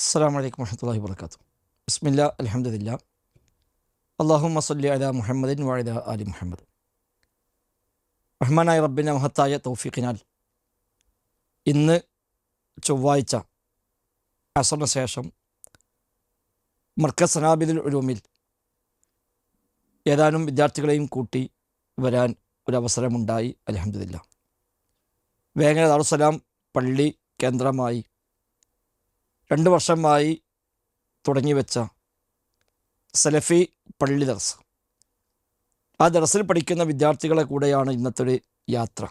അസ്സാം വലൈക്കും വർഹമത്തല്ലാഹി വർക്കാത്തു ബിസ്മില്ല അലഹമ്മദില്ല അള്ളാഹു മസല്ലി അല മുഹമ്മദിൻ വാഴിദ അലി മുഹമ്മദ് റഹ്മാനായ റബ്ബിന്റെ മഹത്തായ തൗഫീഖിനാൽ ഇന്ന് ചൊവ്വാഴ്ച അസറിന് ശേഷം മർക്കസ് സനാബിദുൽ ഉലൂമിൽ ഏതാനും വിദ്യാർത്ഥികളെയും കൂട്ടി വരാൻ ഒരവസരമുണ്ടായി. അലഹമ്മദില്ല വേങ്ങര ദാറുസലാം പള്ളി കേന്ദ്രമായി രണ്ട് വർഷമായി തുടങ്ങി വെച്ച സലഫി പള്ളി ദർസ്. ആ ദർസിൽ പഠിക്കുന്ന വിദ്യാർത്ഥികളെ കൂടെയാണ് ഇന്നത്തെ ഒരു യാത്ര.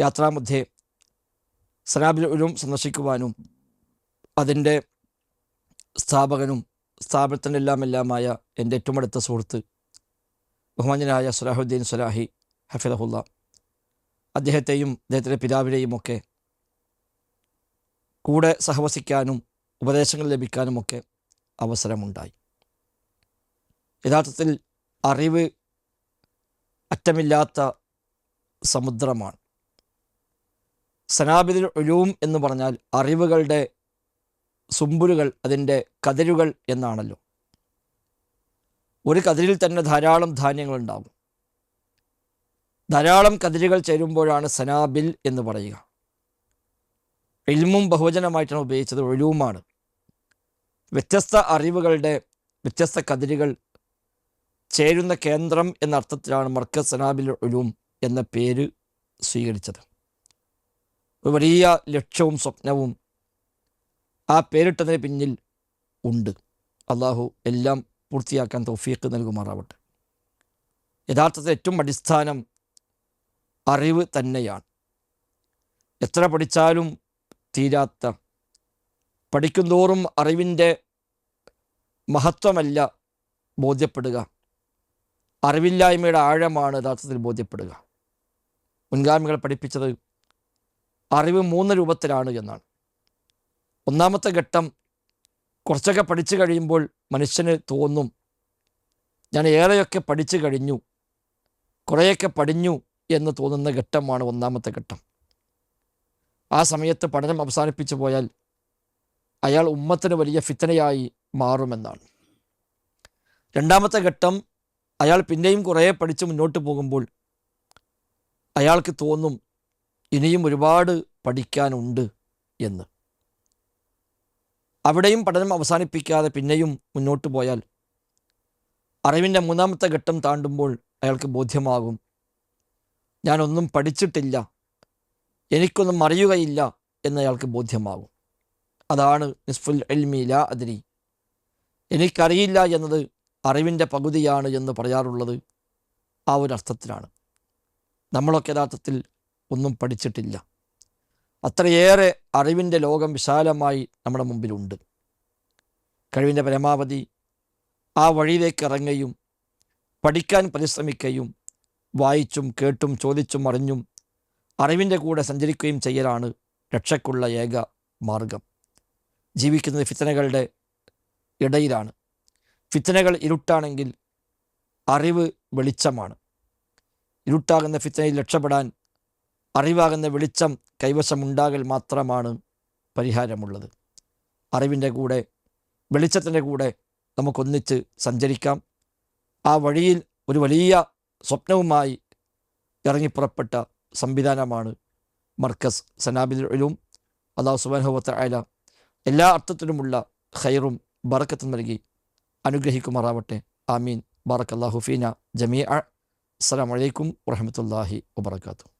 യാത്രാമധ്യേ സനാബിലും സന്ദർശിക്കുവാനും അതിന്റെ സ്ഥാപകനും സ്ഥാപനത്തിന്റെ എല്ലാം എല്ലാമായ എന്റെ ഏറ്റവും അടുത്ത സുഹൃത്ത് ബഹുമാന്യനായ സലാഹുദ്ദീൻ സലാഹി ഹഫിദഹുല്ല. അദ്ദേഹത്തെയും അദ്ദേഹത്തിന്റെ പിതാവിനെയും ഒക്കെ കൂടെ സഹവസിക്കാനും ഉപദേശങ്ങൾ ലഭിക്കാനുമൊക്കെ അവസരമുണ്ടായി. യഥാർത്ഥത്തിൽ അറിവ് അറ്റമില്ലാത്ത സമുദ്രമാണ്. സനാബിദിൽ ഒഴിവും എന്ന് പറഞ്ഞാൽ അറിവുകളുടെ സുമ്പുലുകൾ അതിന്റെ കതിരുകൾ എന്നാണല്ലോ. ഒരു കതിരിൽ തന്നെ ധാരാളം ധാന്യങ്ങളുണ്ടാകും. ധാരാളം കതിരുകൾ ചേരുമ്പോഴാണ് സനാബിൽ എന്ന് പറയുക. ഇൽമും ബഹുവചനമായിട്ടാണ് ഉപയോഗിച്ചത് ഒഴിവുമാണ്. വ്യത്യസ്ത അറിവുകളുടെ വ്യത്യസ്ത കതിരുകൾ ചേരുന്ന കേന്ദ്രം എന്ന അർത്ഥത്തിലാണ് മർക്കസ് സനാബിൽ ഒഴിവും എന്ന പേര് സ്വീകരിച്ചത്. ഒരു വലിയ ലക്ഷ്യവും സ്വപ്നവും ആ പേരിട്ടതിന് പിന്നിൽ ഉണ്ട്. അള്ളാഹു എല്ലാം പൂർത്തിയാക്കാൻ തൗഫീഖ് നൽകുമാറാവട്ടെ. യഥാർത്ഥത്തിൽ ഏറ്റവും അടിസ്ഥാനം അറിവ് തന്നെയാണ്. എത്ര പഠിച്ചാലും തീരാത്ത പഠിക്കുന്തോറും അറിവിന്റെ മഹത്വമല്ല ബോധ്യപ്പെടുക. അറിവില്ലായ്മയുടെ ആഴമാണ് യഥാർത്ഥത്തിൽ ബോധ്യപ്പെടുക. മുൻഗാമികൾ പഠിപ്പിച്ചത് അറിവ് മൂന്ന് രൂപത്തിലാണ് എന്നാണ്. ഒന്നാമത്തെ ഘട്ടം കുറച്ചൊക്കെ പഠിച്ചു കഴിയുമ്പോൾ മനുഷ്യന് തോന്നും ഞാൻ ഏറെയൊക്കെ പഠിച്ചു കഴിഞ്ഞു കുറേയൊക്കെ പഠിഞ്ഞു എന്ന് തോന്നുന്ന ഘട്ടമാണ് ഒന്നാമത്തെ ഘട്ടം. ആ സമയത്ത് പഠനം അവസാനിപ്പിച്ചു പോയാൽ അയാൾ ഉമ്മത്തിന് വലിയ ഫിത്തനയായി മാറുമെന്നാണ്. രണ്ടാമത്തെ ഘട്ടം അയാൾ പിന്നെയും കുറേ പഠിച്ച് മുന്നോട്ട് പോകുമ്പോൾ അയാൾക്ക് തോന്നും ഇനിയും ഒരുപാട് പഠിക്കാനുണ്ട് എന്ന്. അവിടെയും പഠനം അവസാനിപ്പിക്കാതെ പിന്നെയും മുന്നോട്ട് പോയാൽ അറിവിന്റെ മൂന്നാമത്തെ ഘട്ടം താണ്ടുമ്പോൾ അയാൾക്ക് ബോധ്യമാകും. ഞാനൊന്നും പഠിച്ചിട്ടില്ല. എനിക്കൊന്നും അറിയുകയില്ല എന്നയാൾക്ക് ബോധ്യമാകും. അതാണ് നിസ്ഫുൽ എൽമി ലാ അതിരി എനിക്കറിയില്ല എന്നത് അറിവിന്റെ പകുതിയാണ് എന്ന് പറയാറുള്ളത് ആ ഒരു അർത്ഥത്തിലാണ് നമ്മളൊക്കെ യഥാർത്ഥത്തിൽ ഒന്നും പഠിച്ചിട്ടില്ല. അത്രയേറെ അറിവിന്റെ ലോകം വിശാലമായി നമ്മുടെ മുമ്പിലുണ്ട്. കഴിവിന്റെ പരമാവധി ആ വഴിയിലേക്ക് ഇറങ്ങുകയും പഠിക്കാൻ പരിശ്രമിക്കുകയും വായിച്ചും കേട്ടും ചോദിച്ചും അറിഞ്ഞും അറിവിന്റെ കൂടെ സഞ്ചരിക്കുകയും ചെയ്യലാണ് രക്ഷയ്ക്കുള്ള ഏക മാർഗം. ജീവിക്കുന്നത് ഫിത്തനകളുടെ ഇടയിലാണ്. ഫിത്തനകൾ ഇരുട്ടാണെങ്കിൽ അറിവ് വെളിച്ചമാണ്. ഇരുട്ടാകുന്ന ഫിത്തനയിൽ രക്ഷപ്പെടാൻ അറിവാകുന്ന വെളിച്ചം കൈവശമുണ്ടാകൽ മാത്രമാണ് പരിഹാരമുള്ളത്. അറിവിന്റെ കൂടെ വെളിച്ചത്തിന്റെ കൂടെ നമുക്കൊന്നിച്ച് സഞ്ചരിക്കാം. ആ വഴിയിൽ ഒരു വലിയ സ്വപ്നവുമായി ഇറങ്ങിപ്പുറപ്പെട്ട സംവിധാനമാണ്. മർക്കസ് സനാബിൽ ഉലും അള്ളാഹു സുബാനുഭവത്ത അയല എല്ലാ അർത്ഥത്തിലുമുള്ള ഖൈറും ബറക്കത്തും നൽകി അനുഗ്രഹിക്കുമാറാവട്ടെ. ആമീൻ. ബാറക് അള്ളാഹു ഫീന ജമീ അസ്സാം വലൈക്കും വറഹമത്തല്ലാഹി വബർക്കാത്തു